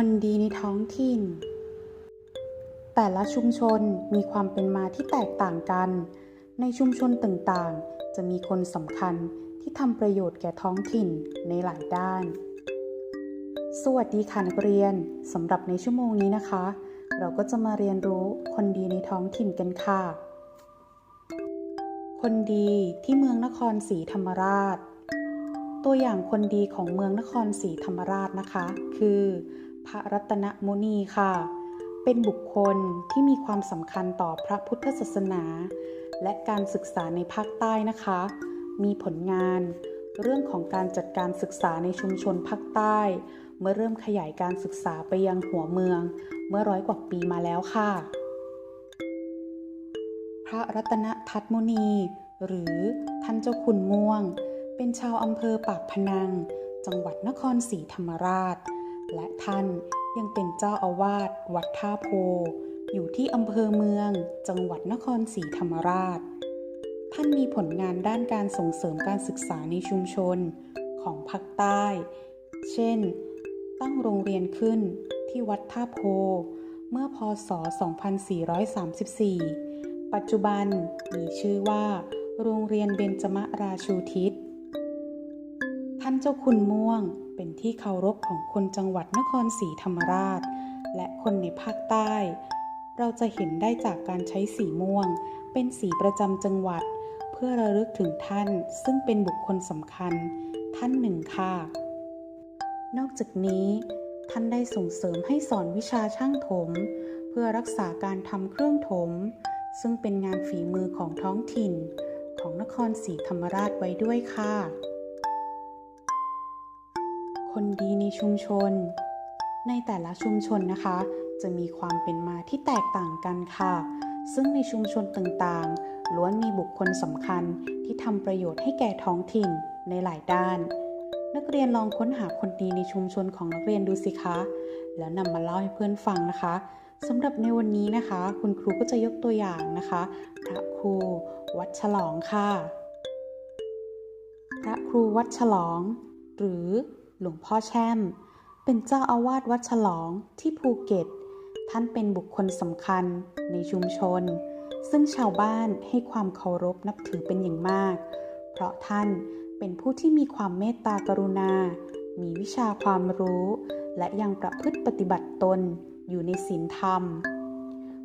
คนดีในท้องถิ่น แต่ละชุมชนมีความเป็นมาที่แตกต่างกัน ในชุมชนต่างๆ จะมีคนสำคัญที่ทำประโยชน์แก่ท้องถิ่นในหลายด้าน สวัสดีค่ะนักเรียนสำหรับในชั่วโมงนี้นะคะ เราก็จะมาเรียนรู้คนดีในท้องถิ่นกันค่ะ คนดีที่เมืองนครศรีธรรมราชตัวอย่างคนดีของเมืองนครศรีธรรมราชนะคะ คือ พระรัตนมุนีค่ะ เป็นบุคคลที่มีความสำคัญต่อพระพุทธศาสนา และการศึกษาในภาคใต้นะคะ มีผลงานเรื่องของการจัดการศึกษาในชุมชนภาคใต้ เมื่อเริ่มขยายการศึกษาไปยังหัวเมือง เมื่อร้อยกว่าปีมาแล้วค่ะ พระรัตนทัตมุนี หรือท่านเจ้าคุณม่วง เป็นชาวอำเภอปากพนัง จังหวัดนครศรีธรรมราช และท่านยังเป็นเจ้าอาวาสวัดท่าโพ อยู่ที่อำเภอเมือง จังหวัดนครศรีธรรมราช ท่านมีผลงานด้านการส่งเสริมการศึกษาในชุมชนของภาคใต้ เช่น ตั้งโรงเรียนขึ้นที่วัดท่าโพ เมื่อพศ 2434 ปัจจุบันมีชื่อว่า โรงเรียนเบญจมราชูทิศ ท่านเจ้าคุณม่วง เป็นที่เคารพของคนจังหวัดนครศรีธรรมราช และคนในภาคใต้ เราจะเห็นได้จากการใช้สีม่วง เป็นสีประจำจังหวัด เพื่อระลึกถึงท่านซึ่งเป็นบุคคลสำคัญ ท่านหนึ่งค่ะ นอกจากนี้ ท่านได้ส่งเสริมให้สอนวิชาช่างถม เพื่อรักษาการทำเครื่องถม ซึ่งเป็นงานฝีมือของท้องถิ่นของนครศรีธรรมราชไว้ด้วยค่ะ คนดีในชุมชน ในแต่ละชุมชนนะคะ จะมีความเป็นมาที่แตกต่างกันค่ะ ซึ่งในชุมชนต่างๆ ล้วนมีบุคคลสำคัญที่ทำประโยชน์ให้แก่ท้องถิ่นในหลายด้าน นักเรียนลองค้นหาคนดีในชุมชนของนักเรียนดูสิคะ แล้วนำมาเล่าให้เพื่อนฟังนะคะสำหรับในวันนี้นะคะ คุณครูก็จะยกตัวอย่างนะคะพระครูวัดฉลองค่ะ พระครูวัดฉลอง หรือ หลวงพ่อแช่ม เป็นเจ้าอาวาสวัดฉลองที่ภูเก็ต ท่านเป็นบุคคลสำคัญในชุมชน ซึ่งชาวบ้านให้ความเคารพนับถือเป็นอย่างมาก เพราะท่านเป็นผู้ที่มีความเมตตากรุณา มีวิชาความรู้ และยังประพฤติปฏิบัติตนอยู่ในศีลธรรม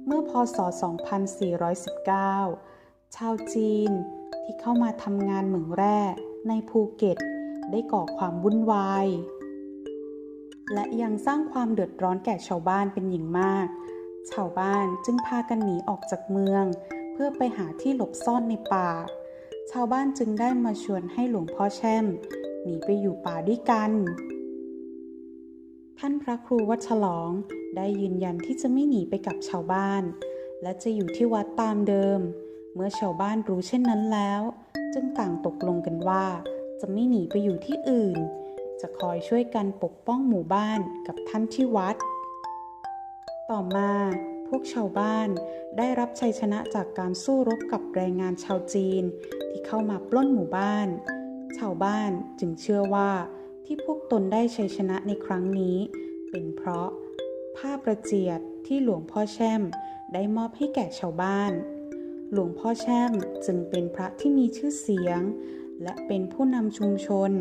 เมื่อพศ 2419 ชาวจีนที่เข้ามาทำงานเหมืองแร่ในภูเก็ต ได้ก่อความวุ่นวาย และยังสร้างความเดือดร้อนแก่ชาวบ้านเป็นอย่างมาก ชาวบ้านจึงพากันหนีออกจากเมือง เพื่อไปหาที่หลบซ่อนในป่า ชาวบ้านจึงได้มาชวนให้หลวงพ่อแช่ม หนีไปอยู่ป่าด้วยกัน ท่านพระครูวัดฉลองได้ยืนยันที่จะไม่หนีไปกับชาวบ้าน และจะอยู่ที่วัดตามเดิม เมื่อชาวบ้านรู้เช่นนั้นแล้ว จึงต่างตกลงกันว่า จะไม่หนีไปอยู่ที่อื่น จะคอยช่วยกันปกป้องหมู่บ้านกับท่านที่วัด ต่อมาพวกชาวบ้านได้รับชัยชนะจากการสู้รบกับแรงงานชาวจีนที่เข้ามาปล้นหมู่บ้าน ชาวบ้านจึงเชื่อว่าที่พวกตนได้ชัยชนะในครั้งนี้ เป็นเพราะผ้าประเจียดที่หลวงพ่อแช่มได้มอบให้แก่ชาวบ้าน หลวงพ่อแช่มจึงเป็นพระที่มีชื่อเสียง และเป็นผู้นำชุมชน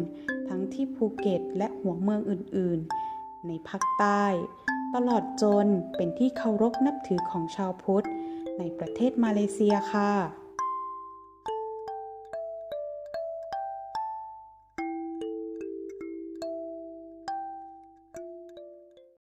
ทั้งที่ภูเก็ตและหัวเมืองอื่นๆ ในภาคใต้ ตลอดจนเป็นที่เคารพนับถือของชาวพุทธ ในประเทศมาเลเซียค่ะ